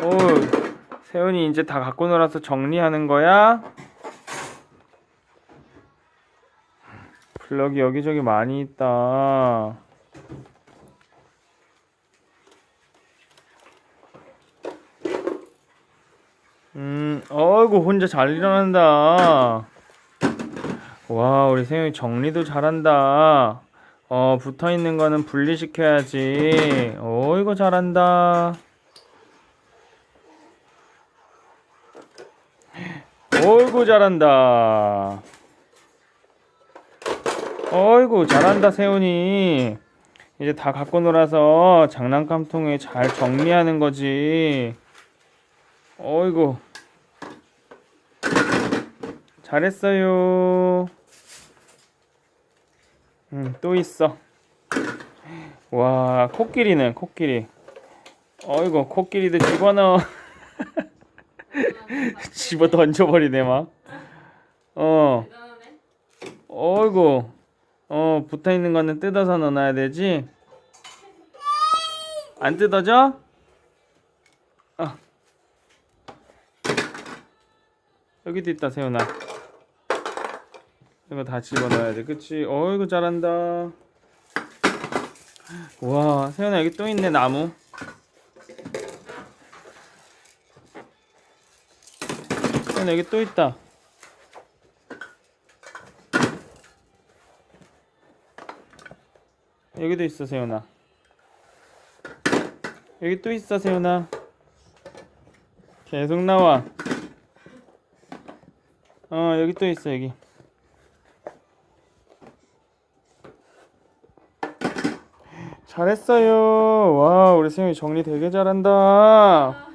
오, 세훈이 이제 다 갖고 놀아서 정리하는 거야? 블럭이 여기저기 많이 있다. 음, 어이구, 혼자 잘 일어난다. 와, 우리 세훈이 정리도 잘한다. 어, 붙어 있는 거는 분리시켜야지. 어이구, 잘한다. 어이구, 잘한다. 어이구, 잘한다, 세훈이. 이제 다 갖고 놀아서 장난감 통에 잘 정리하는 거지. 어이구. 잘했어요. 음, 또 있어. 와, 코끼리는 코끼리. 어이구, 코끼리도 집어넣어. 집어 던져버리네, 막. 어. 어이구. 어, 붙어 있는 거는 뜯어서 넣어놔야 되지. 안 뜯어져? 어. 여기도 있다, 세훈아. 이거 다 집어넣어야 돼. 그치? 어이구, 잘한다. 와, 세훈아, 여기 또 있네, 나무. 세훈아, 여기 또 있다. 여기도 있어, 세훈아. 여기 또 있어, 세훈아. 계속 나와. 어, 여기 또 있어, 여기. 잘했어요. 와, 우리 세훈이 정리 되게 잘한다.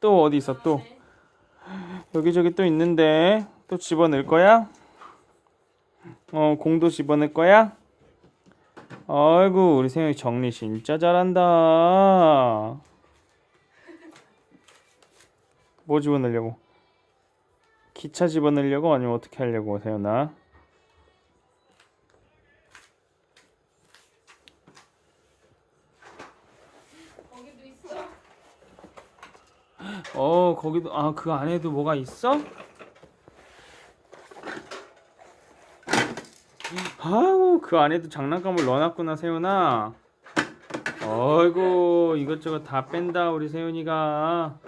또 어디 있어, 또? 여기저기 또 있는데. 또 집어넣을 거야? 어, 공도 집어넣을 거야? 아이고, 우리 세훈이 정리 진짜 잘한다. 뭐 집어넣으려고? 기차 집어넣으려고 아니면 어떻게 하려고 세훈아? 거기도 있어. 어 거기도 아 그 안에도 뭐가 있어? 아우 그 안에도 장난감을 넣어놨구나 세훈아. 어이구 이것저것 다 뺀다 우리 세훈이가.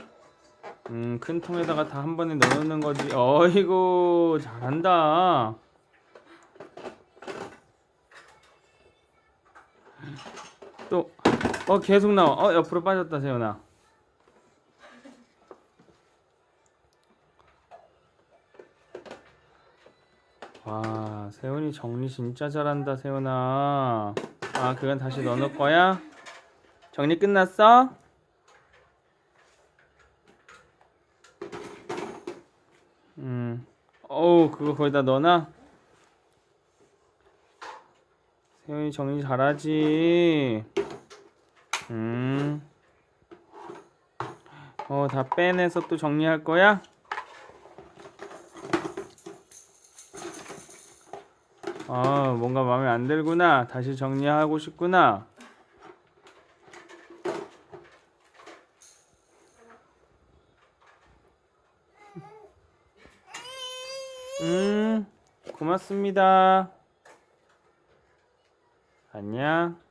음 큰 통에다가 다 한 번에 넣어놓는 거지. 어이구 잘한다. 또 어 계속 나와. 어 옆으로 빠졌다 세훈아. 와, 세훈이 정리 진짜 잘한다, 세훈아. 아, 그건 다시 넣어놓을 거야? 정리 끝났어? 음, 어우, 그거 거기다 넣어놔? 세훈이 정리 잘하지? 음. 어, 다 빼내서 또 정리할 거야? 아, 뭔가 마음에 안 들구나. 다시 정리하고 싶구나. 음, 고맙습니다. 안녕.